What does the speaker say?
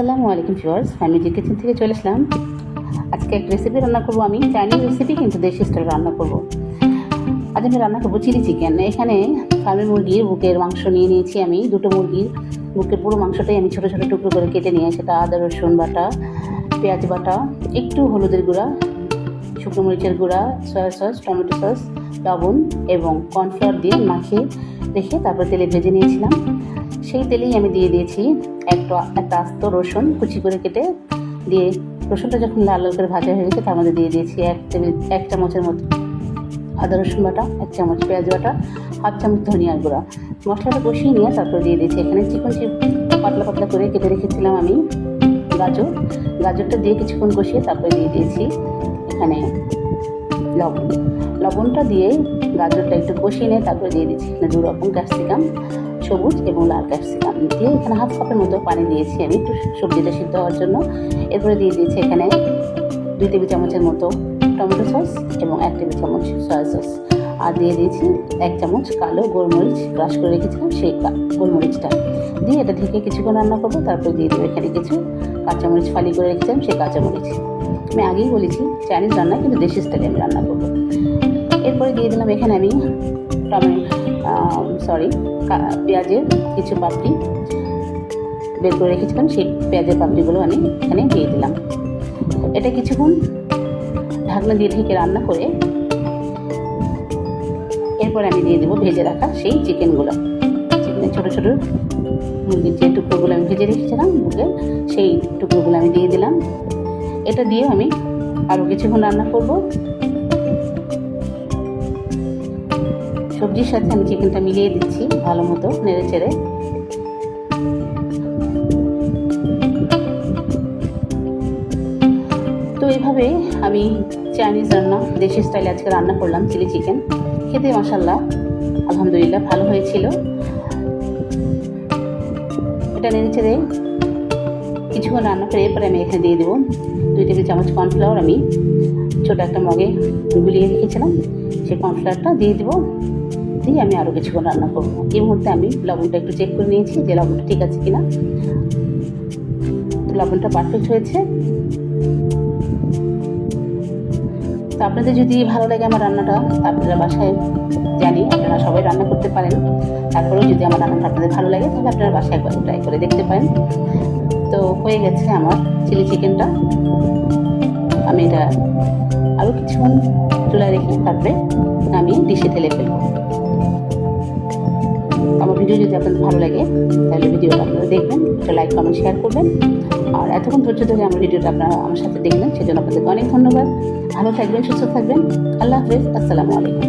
আসসালামু আলাইকুম ফিওয়ার্স যে কিচেন থেকে চলে আসলাম। আজকে এক রেসিপি রান্না করব আমি চাইনিজ রেসিপি কিন্তু দেশি স্টাইল রান্না করব। আজ আমি রান্না করব চিলি চিকেন এখানে ফার্মের মুরগির বুকের মাংস নিয়ে নিয়েছি আমি, দুটো মুরগির বুকের পুরো মাংসটাই আমি ছোটো ছোটো টুকরো করে কেটে নিয়ে সেটা আদা, রসুন বাটা, পেঁয়াজ বাটা, একটু হলুদের গুঁড়া, শুকনো মরিচের গুঁড়া সয়া সস টমেটো সস লবণ এবং কর্নফ্লাওয়ার দিয়ে মাখিয়ে রেখে তারপর তেলে ভেজে নিয়েছিলাম। সেই তেলেই আমি দিয়ে দিয়েছি একটা একটা আস্ত রসুন কুচি করে কেটে দিয়ে রসুনটা যখন লাল লাল করে ভাজা হয়ে গেছে, তার মধ্যে দিয়ে দিয়েছি এক টেবিল, এক চামচের মতো আদা রসুন বাটা, এক চামচ পেঁয়াজ বাটা, হাফ চামচ ধনিয়ার গুঁড়া। মশলাটা কষিয়ে নিয়ে তারপরে দিয়ে দিয়েছি এখানে চিকন চিপ, পাতলা পাতলা করে কেটে রেখেছিলাম আমি গাজর। গাজরটা দিয়ে কিছুক্ষণ কষিয়ে তারপরে দিয়ে দিয়েছি এখানে লবণ। লবণটা দিয়ে গাজরটা একটু কষিয়ে নিয়ে তারপরে দিয়ে দিচ্ছি এখানে দু রকম ক্যাপসিকাম সবুজ এবং লাল ক্যাপসিকাম দিয়ে এখানে হাফ কাপের মতো পানি দিয়েছি আমি একটু সবজিটা সিদ্ধ হওয়ার জন্য। এরপরে দিয়ে দিয়েছি এখানে দুই টেবিল চামচের মতো টমেটো সস এবং এক টেবিল চামচ সয়া সস আর দিয়ে দিয়েছি এক চামচ কালো গোলমরিচ ক্রাশ করে রেখেছিলাম সেই গোলমরিচটা। দিয়ে এটা থেকে কিছুক্ষণ রান্না করব, তারপর দিয়ে দেবো এখানে কিছু কাঁচামরিচ ফালি করে রেখেছিলাম সেই কাঁচামরিচ। আমি আগেই বলেছি চাইনিজ রান্না কিন্তু দেশি স্টাইলে আমি রান্না করব। এরপরে দিয়ে দিলাম এখানে আমি সরি পেঁয়াজের কিছু পাপড়ি বের করে রেখেছিলাম, সেই পেঁয়াজের পাপড়িগুলো আমি এখানে দিয়ে দিলাম। এটা কিছুক্ষণ ঢাকনা দিয়ে ঢেকে রান্না করে এরপর আমি দিয়ে দেবো ভেজে রাখা সেই চিকেনগুলো। চিকেনের ছোটো ছোটো মুরগির যে টুকরোগুলো আমি ভেজে রেখেছিলাম বুকের সেই টুকরোগুলো আমি দিয়ে দিলাম। এটা দিয়ে আমি আরও কিছুক্ষণ রান্না করব। সবজির সাথে আমি চিকেনটা মিলিয়ে দিচ্ছি ভালো মতো, নেড়ে চেড়ে। তো এইভাবে আমি চাইনিজ রান্না, দেশি স্টাইলে আজকে রান্না করলাম চিলি চিকেন। খেতে মশাল্লা আলহামদুলিল্লাহ ভালো হয়েছিল। এটা নেড়ে চেড়ে কিছুক্ষণ রান্না করে এরপরে আমি এখানে দিয়ে দেবো। দুই টেবিল চামচ কর্নফ্লাওয়ার আমি ছোটো একটা মগে গুলিয়ে রেখেছিলাম। সেই কর্নফ্লাওয়ারটা দিয়ে দেবো। দিয়ে আমি আরও কিছুক্ষণ রান্না করব। এই মুহূর্তে আমি লবণটা একটু চেক করে নিয়েছি যে লবণটা ঠিক আছে কিনা। লবণটা পারফেক্ট হয়েছে। তো আপনাদের যদি ভালো লাগে আমার রান্নাটা, আপনারা বাসায় জানি আপনারা সবাই রান্না করতে পারেন। তারপরেও যদি আমার রান্নাটা আপনাদের ভালো লাগে, তাহলে আপনারা বাসায় একবার ট্রাই করে দেখতে পারেন। তো হয়ে গেছে আমার চিলি চিকেনটা আমি এটা আরও কিছুক্ষণ চুলায় রেখে তারপরে আমি ডিশে ঢেলে ফেলব। আমার ভিডিও যদি আপনাদের ভালো লাগে, তাহলে ভিডিওটা আপনারা দেখবেন, একটা লাইক কমেন্ট শেয়ার করবেন। আর এতক্ষণ ধৈর্য ধরে আমার ভিডিওটা আপনারা আমার সাথে দেখবেন সেজন্য আপনাদেরকে অনেক ধন্যবাদ। ভালো থাকবেন, সুস্থ থাকবেন। আল্লাহ হাফেজ, আসসালামু আলাইকুম।